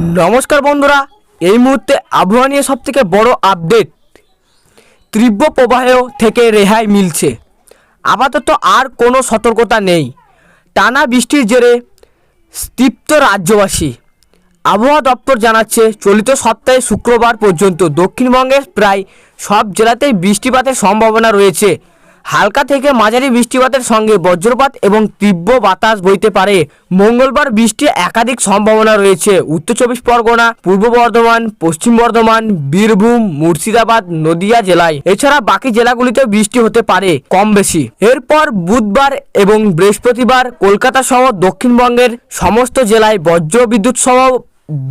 নমস্কার বন্ধুরা, এই মুহূর্তে আবহাওয়া নিয়ে সব থেকে বড় আপডেট তীব্র প্রবাহ থেকে রেহাই মিলছে। আপাতত আর কোনো সতর্কতা নেই। টানা বৃষ্টির জেরে স্তৃপ্ত রাজ্যবাসী। আবহাওয়া দপ্তর জানাচ্ছে, চলিত সপ্তাহে শুক্রবার পর্যন্ত দক্ষিণবঙ্গের প্রায় সব জেলাতেই বৃষ্টিপাতের সম্ভাবনা রয়েছে। হালকা থেকে মাঝারি বৃষ্টিপাতের সঙ্গে বজ্রপাত এবং তীব্র বাতাস বইতে পারে। মঙ্গলবার বৃষ্টির একাধিক সম্ভাবনা রয়েছে। উত্তর চব্বিশ পরগনা, পূর্ব বর্ধমান, পশ্চিম বর্ধমান, বীরভূম, মুর্শিদাবাদ, নদিয়া জেলায়। এছাড়া বাকি জেলাগুলিতে বৃষ্টি হতে পারে কম বেশি এরপর বুধবার এবং বৃহস্পতিবার কলকাতা সহ দক্ষিণবঙ্গের সমস্ত জেলায় বজ্র বিদ্যুৎ সহ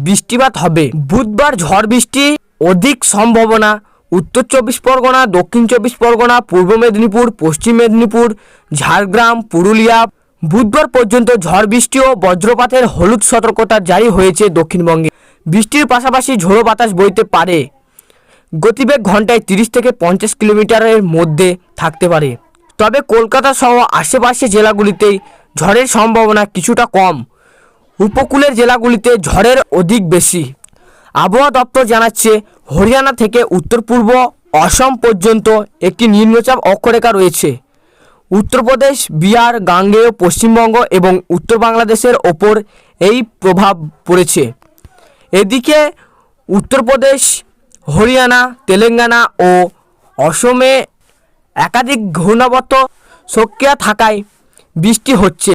বৃষ্টিপাত হবে। বুধবার ঝড় বৃষ্টি অধিক সম্ভাবনা উত্তর চব্বিশ পরগনা, দক্ষিণ চব্বিশ পরগনা, পূর্ব মেদিনীপুর, পশ্চিম মেদিনীপুর, ঝাড়গ্রাম, পুরুলিয়া। বুধবার পর্যন্ত ঝড় বৃষ্টি ও বজ্রপাতের হলুদ সতর্কতা জারি হয়েছে দক্ষিণবঙ্গে। বৃষ্টির পাশাপাশি ঝোড়ো বাতাস বইতে পারে। গতিবেগ ঘন্টায় তিরিশ থেকে পঞ্চাশ কিলোমিটারের মধ্যে থাকতে পারে। তবে কলকাতা সহ আশেপাশে জেলাগুলিতেই ঝড়ের সম্ভাবনা কিছুটা কম। উপকূলের জেলাগুলিতে ঝড়ের অধিক বেশি। আবহাওয়া দপ্তর জানাচ্ছে হরিয়ানা থেকে উত্তর পূর্ব, অসম পর্যন্ত একটি নিম্নচাপ অক্ষরেখা রয়েছে। উত্তরপ্রদেশ বিহার, গাঙ্গেয়, পশ্চিমবঙ্গ এবং উত্তর বাংলাদেশের ওপর এই প্রভাব পড়েছে। এদিকে উত্তরপ্রদেশ হরিয়ানা, তেলেঙ্গানা ও অসমে একাধিক ঘূর্ণাবর্ত সক্রিয় থাকায় বৃষ্টি হচ্ছে।